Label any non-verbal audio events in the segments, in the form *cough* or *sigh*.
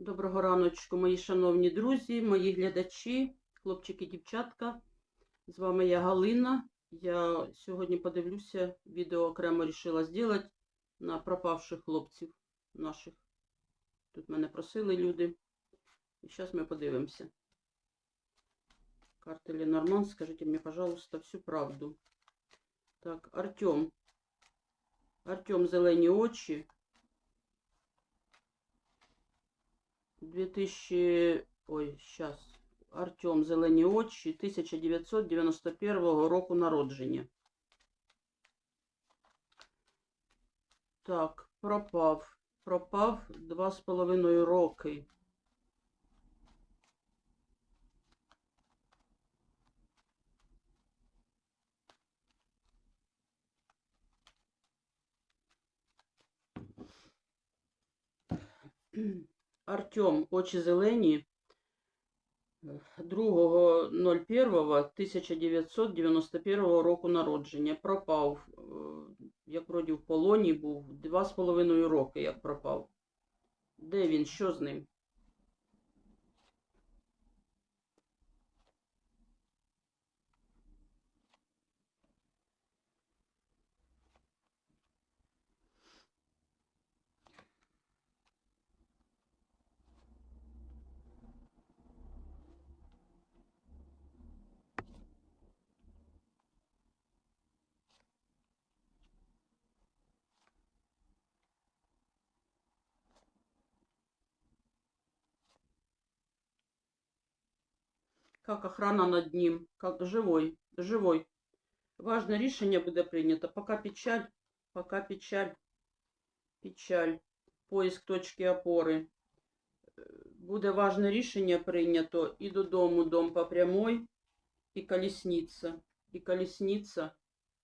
Доброго раночку, мої шановні друзі, мої глядачі, хлопчики, дівчатка. З вами я Галина. Я сьогодні подивлюся, відео окремо рішила зробити на пропавших хлопців наших. Тут мене просили люди. І зараз ми подивимося. Карта Ленорман, скажите мне, пожалуйста, всю правду. Так, Артем. Артем, зелені очі. 2000... Ой, сейчас. Артем Зелені очі 1991 року народження. Так, пропав. Пропав два з половиною роки. Артем, очі зелені. 2.01.1991 року народження. Пропав, е, як вроді в полоні був, два з половиною роки, як пропав. Де він? Що з ним? Как охрана над ним? Как живой, живой. Важне рішення буде прийнято. Пока печаль, пока печаль, печаль, поиск точки опори. Е, Буде важне рішення прийнято і додому, дом по прямой, і колесниця. І колесниця,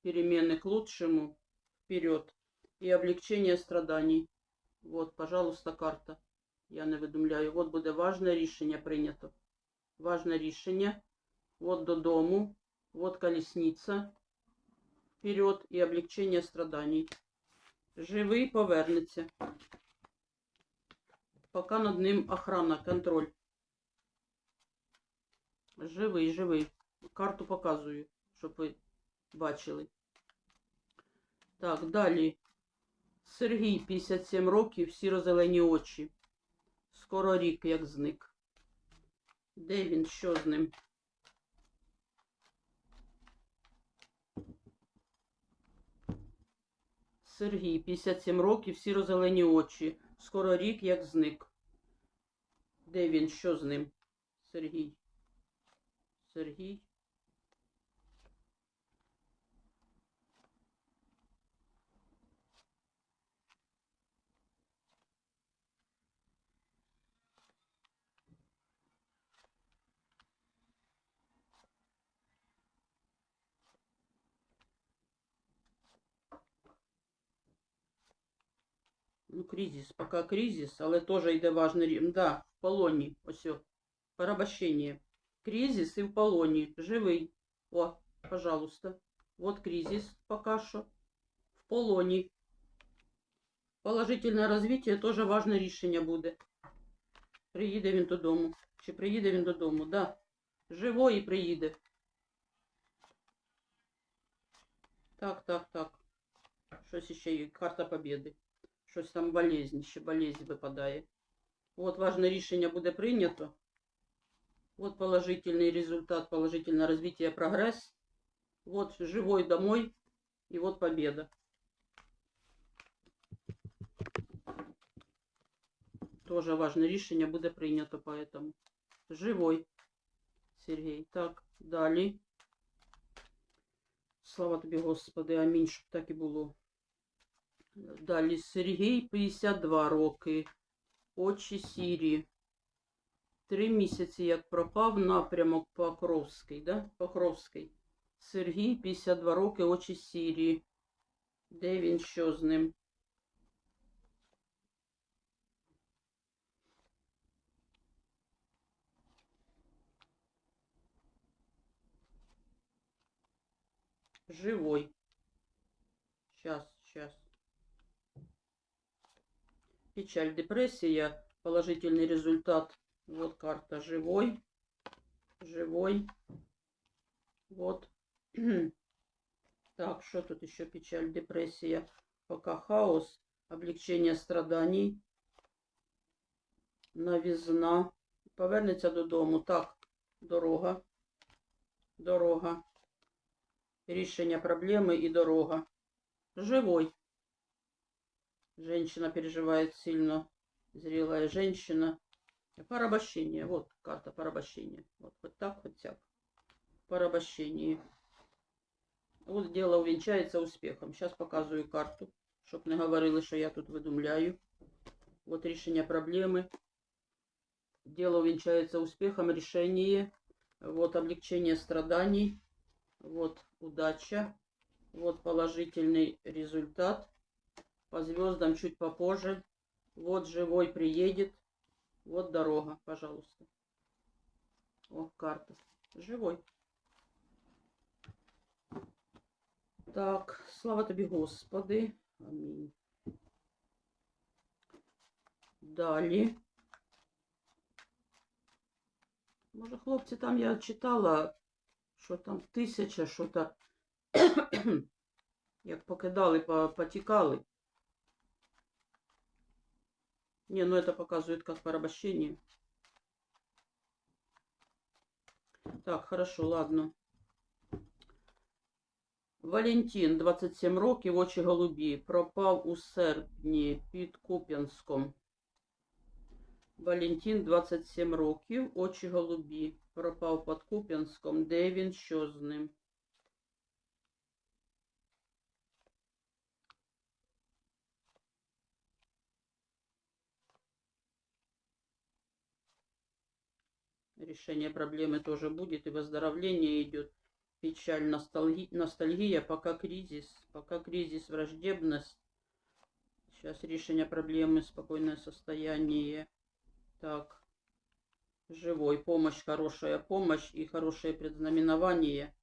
перемены к лучшему, вперед. І облегчення страданий. Вот, пожалуйста, карта. Я не видумляю. Вот буде важне рішення прийнято Важне рішення. От додому, от колісниця. Вперед і облегчення страданий. Живий повернеться. Поки над ним охрана, контроль. Живий, живий. Карту показую, щоб ви бачили. Так, далі. Сергій, 57 років, сіро-зелені очі. Скоро рік, як зник. Де він? Що з ним? Сергій, 57 років, сіро-зелені очі. Скоро рік, як зник. Де він? Що з ним? Сергій. Сергій. Ну, кризис, пока кризис, але теж йде важний рівень. Да, в полоні. Ось, о, порабощення. Кризис і в полоні. Живий. О, пожалуйста. Вот кризис пока що. В полоні. Положительне розвиття теж важне рішення буде. Приїде він додому. Чи приїде він додому? Да. Живой і приїде. Так, так, так. Щось ще є. Карта побєди. Щось там болезнь, ще болезнь випадає. От важне рішення буде прийнято. Вот положительный результат, положительное развитие, прогресс. Вот живой домой. И вот победа. Тоже важне рішення буде прийнято, поэтому. Живой, Сергей. Так, далі. Слава тобі, Господи, амінь, щоб так і було. Далі Сергій 52 роки. Очі сірі. Три місяці як пропав напрямок Покровський, да? Покровський. Сергій 52 роки, очі сірі. Де він що з ним? Живой. Сейчас, сейчас. Печаль, депресія, положительный результат. Вот карта живой, живой. Вот. *clears throat* Так, что тут еще печаль, депрессия, пока хаос, облегчение страданий, новизна. Повернеться додому. Так, дорога, дорога, рішення проблеми і дорога. Живой. Женщина переживает сильно. Зрелая женщина. Порабощение. Вот карта порабощения. Вот хоть так, хоть так. Порабощение. Вот дело увенчается успехом. Сейчас показываю карту, щоб не говорили, що я тут видумляю. Вот решение проблемы. Дело увенчается успехом, решение. Вот облегчение страданий. Вот удача. Вот положительный результат. По звездам чуть попозже. Вот живой приедет. Вот дорога, пожалуйста. О, карта. Живой. Так, слава тобі, Господи. Амінь. Далі. Може, хлопці, там я читала, що там тисяча, що то *coughs* як покидали, по- потікали. Не, ну это показывает как порабощение. Так, хорошо, ладно. Валентин, 27 років, очі голубі, пропав у серпні під Куп'янськом. Валентин, 27 років, очі голубі, пропав під Куп'янськом. Де він, що з ним? Решение проблемы тоже будет, и выздоровление идет. Печаль, ностальги- ностальгия, пока кризис, пока кризис, враждебность. Сейчас решение проблемы, спокойное состояние. Так, живой, помощь, хорошая помощь и хорошее предзнаменование.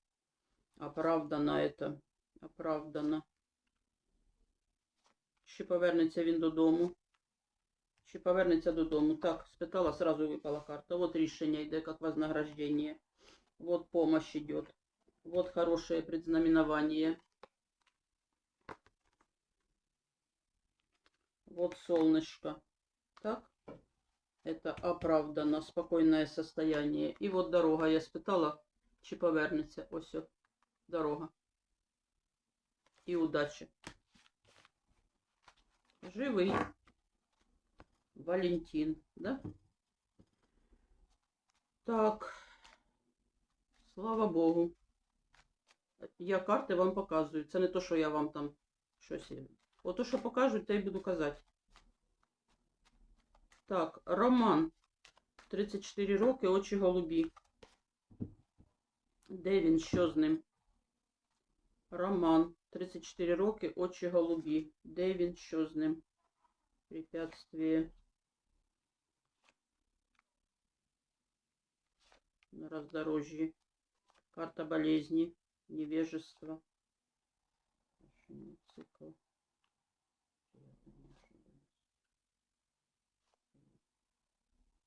Оправдано это, оправдано. Чи повернеться він додому? Чи повернеться додому? Так, спитала, сразу випала карта. Вот рішення йде, как вознаграждение. Вот помощь идет. Вот хорошее предзнаменование. Вот солнышко. Так? Это оправдано, спокойное состояние. И вот дорога. Я спитала, чи повернеться. Ось о, дорога. І удачі. Живий. Валентин, да? Так. Слава Богу. Я карти вам показую. Це не то, що я вам там щось. Ото, що покажуть, те й буду казати. Так, Роман. 34 роки, очі голубі. Де він? Що з ним? Роман. 34 роки, очі голубі. Де він? Що з ним? Препятствие. На раздорожье. Карта болезни. Невежество. Цикл.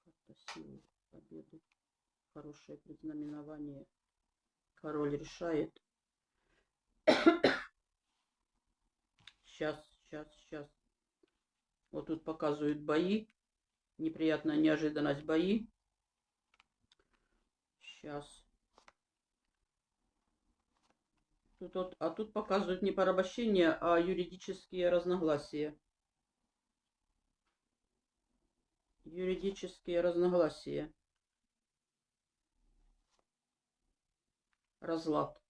Карта силы. Победы. Хорошее предзнаменование. Король решает. Сейчас, сейчас, сейчас. Вот тут показывают бои. Неприятная неожиданность бои. Сейчас. Тут вот, а тут показывают не порабощение, а юридические разногласия. Юридические разногласия. Разлад.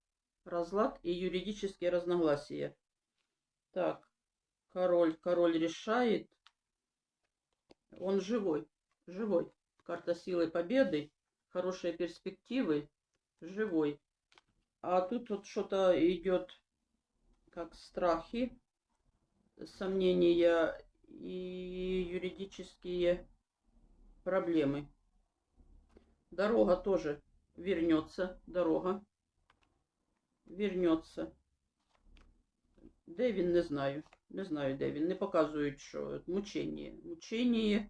Разлад и юридические разногласия. Так, король, король решает. Он живой, живой. Карта силы победы, хорошие перспективы, живой. А тут вот что-то идет как страхи, сомнения и юридические проблемы. Дорога тоже вернется, дорога вернется. Де він, не знаю. Не знаю, де він. Не показують, що мучення. Мучення.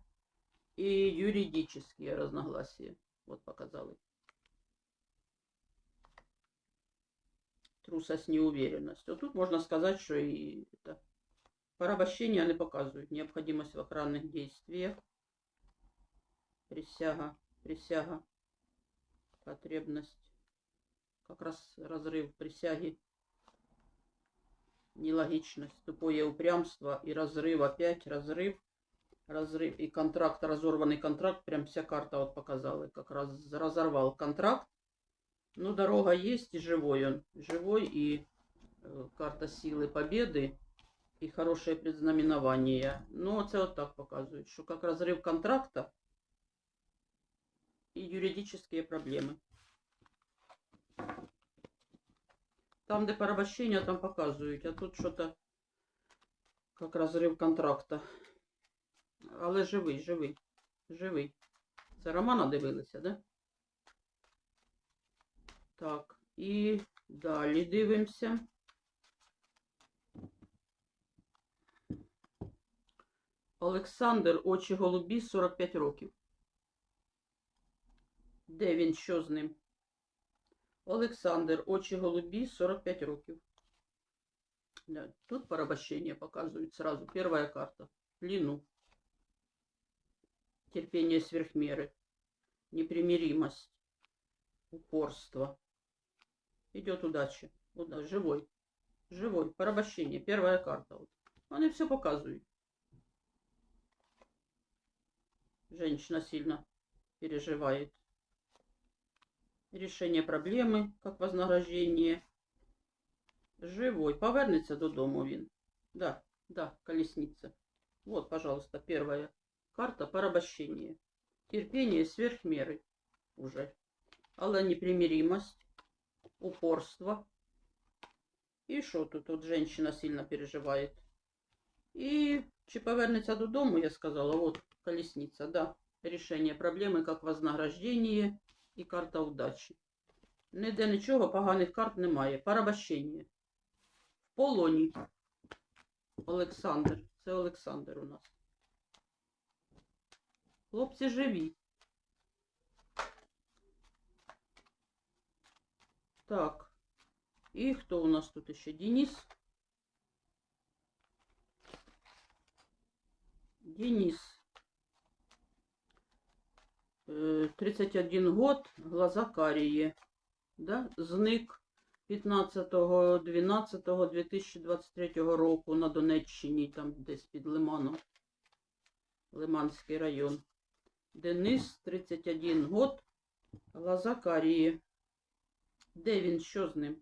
и юридические разногласия. Вот показали. Трусость, неуверенность. Вот тут можно сказать, что и это, порабощение они показывают. Необходимость в охранных действиях. Присяга, присяга, потребность. Как раз разрыв присяги. Нелогичность, тупое упрямство и разрыв опять, разрыв разрыв и контракт, разорванный контракт, прям вся карта вот показала, как раз разорвал контракт. Ну, дорога есть, и живой он. Живой, и э, карта силы победы, и хорошее предзнаменование. Ну, це вот так показывает, что как разрыв контракта и юридические проблемы. Там, де порабощення, там показують, а тут что-то как разрыв контракта. Але живий, живий, живий. Це Романа дивилися, да? Так, і далі дивимося. Олександр очі голубі 45 років. Де він? Що з ним? Олександр очі голубі 45 років. Тут порабощение показывают сразу. Первая карта. Лину терпение сверхмеры, непримиримость, упорство. Идет удача. Уда живой. Живой. Порабощение. Первая карта. Вот. Они все показывают. Женщина сильно переживает. Решение проблемы, как вознаграждение. Живой. Повернется додому він. Да, да, колесница. Вот, пожалуйста, первая Карта порабощения. Терпение сверх меры уже. Але непримиримость, упорство. І що тут? Тут женщина сильно переживает. І чи повернеться додому, я сказала, вот колесница, да. Решение проблеми як вознаграждение і карта удачі. Ніде нічого, поганих карт немає. Порабощення. В полоні. Олександр. Це Олександр у нас. Хлопці живі. Так. І хто у нас тут ще? Денис. Денис. 31 год, глаза карие. Да? Зник 15.12.2023 року на Донеччині, там десь під Лиманом. Лиманський район. Денис, 31 год, глаза карії. Де він? Що з ним?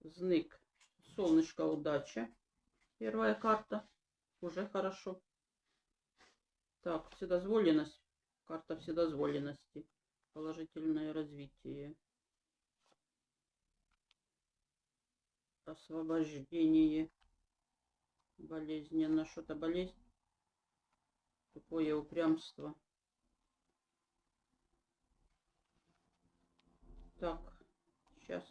Зник. Солнышко удача. Первая карта. Уже хорошо. Так, вседозволенность. Карта вседозволенности. Положительное развитие. Освобождение. Болезненно. Что-то болезнь. Тупое упрямство. Так, сейчас.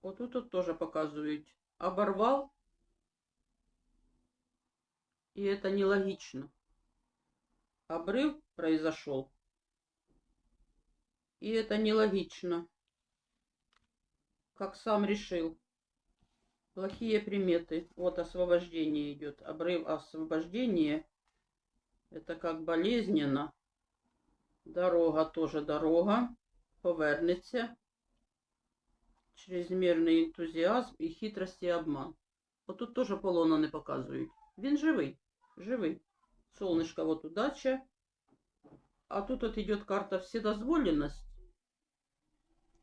Вот тут вот тоже показывают. Оборвал. И это нелогично. Обрыв произошел. И это нелогично. Как сам решил. Плохие приметы. Вот освобождение идет. Обрыв освобождения. Это как болезненно. Дорога тоже дорога повернеться. Чрезмірний ентузіазм і хитрості і обман. Отут теж полона не показують. Він живий, живий. Солнышко, вот удача. А тут вот идет карта вседозволенность.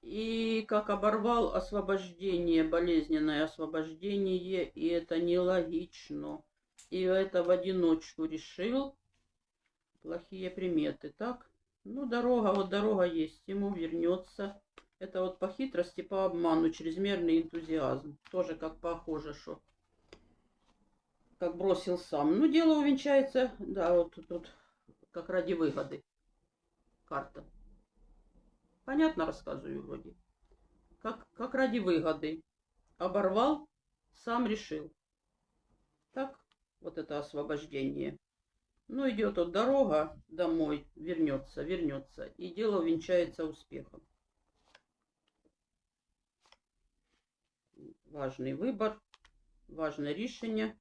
И как оборвал освобождение, болезненное освобождение, и это нелогично. И это в одиночку решил. Плохие приметы, так? Ну, дорога, вот дорога есть, ему вернется. Это вот по хитрости, по обману, чрезмерный энтузиазм. Тоже как похоже, что как бросил сам. Ну, дело увенчается, да, вот тут как ради выгоды карта. Понятно рассказываю вроде. Как, как ради выгоды. Оборвал, сам решил. Так, вот это освобождение. Ну, идет вот дорога домой, вернется, вернется. И дело увенчается успехом. Важный выбор, важное решение.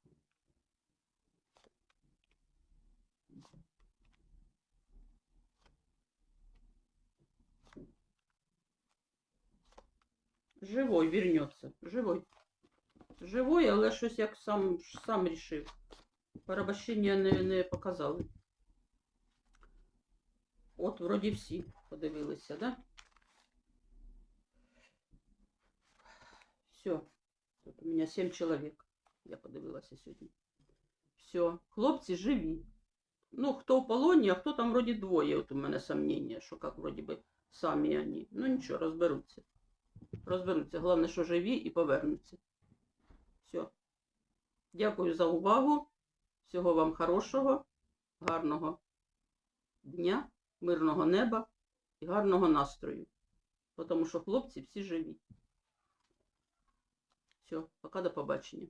Живой вернется, живой. Живой, але щось як сам, сам рішив. Порабощення не, не показали. От, вроді всі подивилися, да? Все. Тут у меня 7 чоловік. Я подивилася сьогодні. Все. Хлопці живі. Ну, хто в полоні, а хто там вроді двоє. От у мене сомнення, що як вроді би самі вони. Ну нічого, розберуться. Розберуться. Головне, що живі і повернуться. Все. Дякую за увагу. Всього вам хорошого, гарного дня, мирного неба і гарного настрою. Тому що хлопці всі живі. Все, пока до побачення.